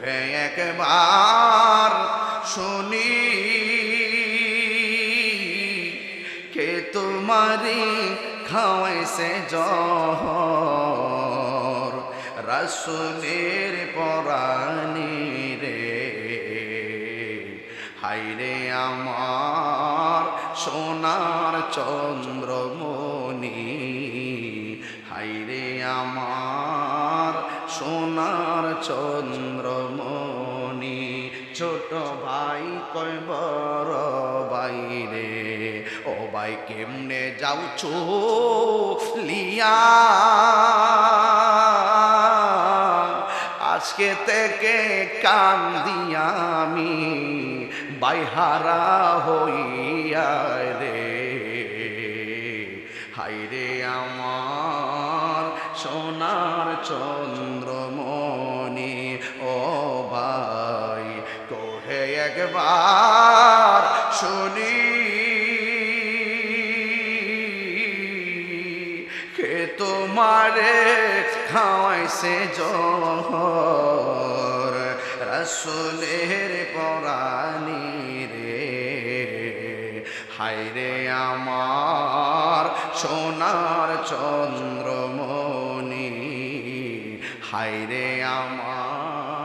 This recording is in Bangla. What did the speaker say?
কোহে একবার শুনি, কে তোমারি খাওয়াইছে জহর রাসুলের পরানি রে। হাইরে আমার সোনার চন্দ্রমণি। হাইরে আমার সোনার চন্দ্রমণি, ছোট ভাই কয়, বড় বাইরে ও ভাই, কেমনে যাও লিয়া? আজকে থেকে কান দিয়া আমি, বাইহারা হইয়া রে। হাইরে আমার সোনার চন্দ্রমণি একবার শুনি। কে তোমারে খাওয়াইছে জহর? রসুলের পরানি রে। হাইরে আমার সোনার চন্দ্রমণি। হাইরে আমার